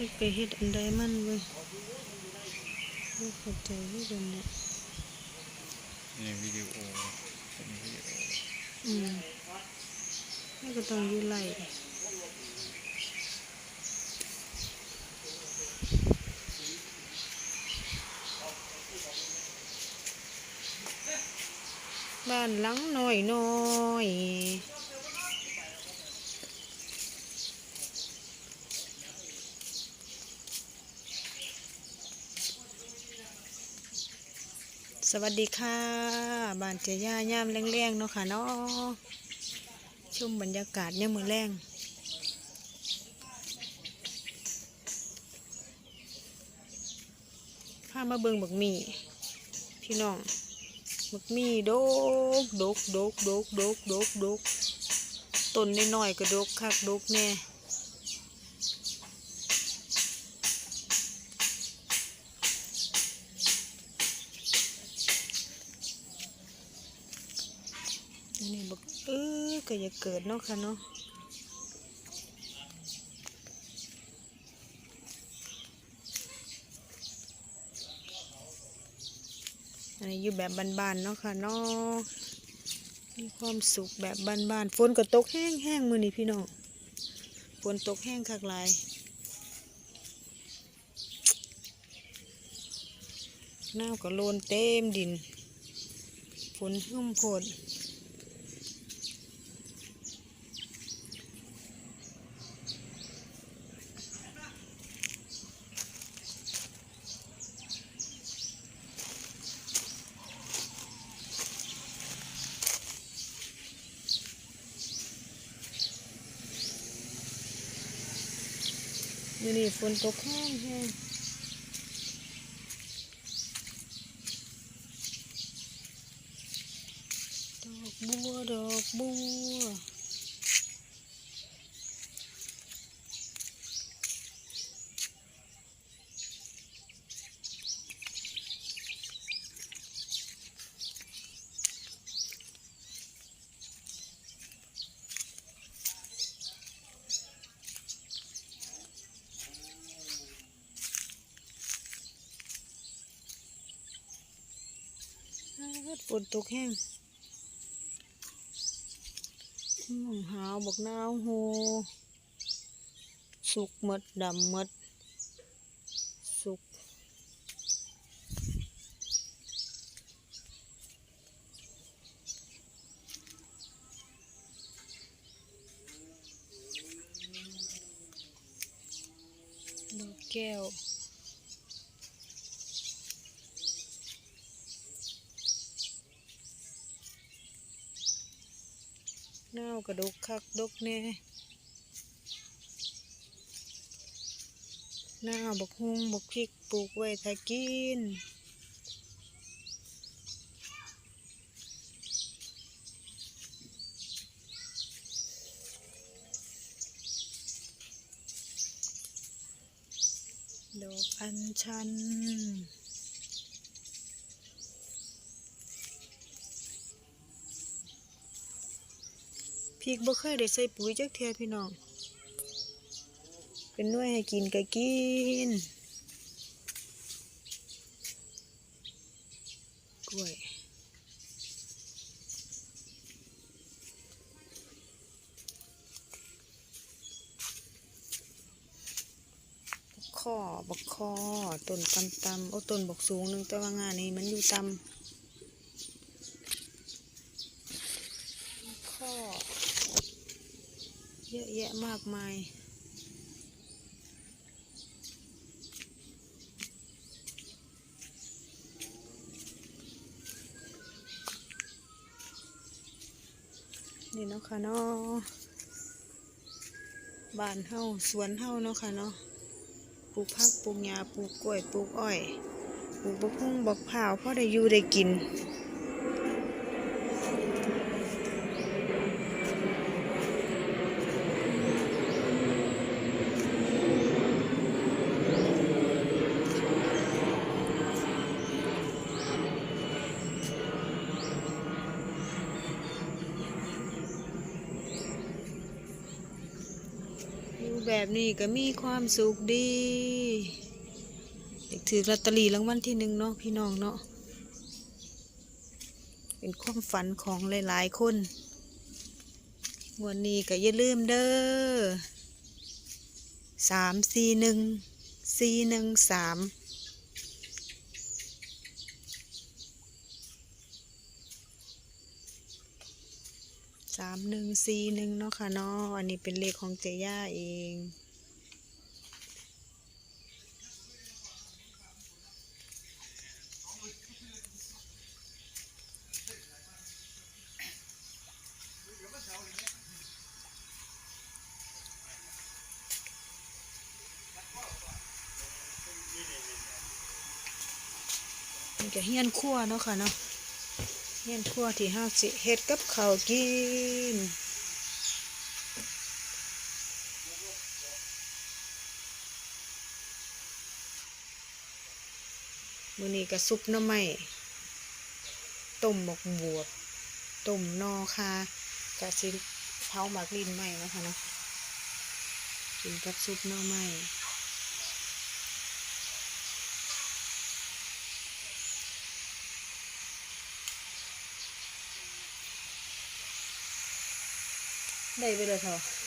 จะไปเฮ็ดอันใดมันเว้ยบ่เข้าใจคือกันเนี่ยนี่วิดีโอเป็นวิดีโออืมแล้วก็ต้องอยู่ไล่บ้านหลังน้อยน้อย สวัสดีค่ะบานเจย่าย่ามแรงๆเนาะค่ะเนาะชุ่มบรรยากาศเนี่ยมือแรงพามาเบิงบักมี่พี่น้องบักมี่โดกโดกโดกโดกโดกโดกโดกต้นน้อยๆก็โดกคักโดกแน่ ก็อย่าเกิดเนาะค่ะเนาะอันนี้อยู่แบบบ้านๆเนาะค่ะเนาะมีความสุขแบบบ้านๆฝนก็ตกแห้งๆมือนี้พี่น้องฝนตกแห้งคักหลายน้ำก็โลนเต็มดินฝนหึ่มโพด อยู่นี่ฝนตกแห้งแห้งดอกบัว ดอกบัว ฝนตกแห้งมองหาวบอกนาวโหสุกหมดดำหมดสุกดอกแก้ว น่ากระดกคักดกแน่หน้าบกฮุงบกพริกปลูกไว้ถ้ากินดอกอัญชัน ริกบ่เคยได้ใส่ปุ๋ยจักเทื่อพี่น้อง เป็นน่วยให้กินก็กิน กล้วยข้อบักคอต้นตำตำโอ้ต้นบักสูงหนึงแต่ว่างานนี้มันอยู่ตำข้อ เยอะแยะมากมาย นี่เนาะค่ะเนาะบ้านเฮาสวนเฮาเนาะค่ะเนาะปลูกผักปลูกหญ้าปลูกกล้วยปลูกอ้อยปลูกบักหุ่งบักพร้าวพอได้อยู่ได้กิน แบบนี้ก็มีความสุขดีอยากถือลอตเตอรี่รางวัลที่หนึ่งเนาะพี่น้องเนาะเป็นความฝันของหลาย ๆ คน วันนี้ก็อย่าลืมเด้อสามสี่หนึ่งสี่หนึ่งสามามหนึ่งสี่หนึ่งเนาะค่ะเนาะอันนี้เป็นเลขของเจย่าเองมันจะเฮียนคั่วเนาะค่ะเนาะ เฮียนครั่วที่ห้าสิเฮ็ดกับข้าวกินมื้อนี้ก็ซุปน้ำไม้ต้มหมกบวบต้มนอคากะสิเผาหมักลิ้นไม้นะคะเนาะกินกับซุปน้ำไม้ ได้ไปเลยเถอะ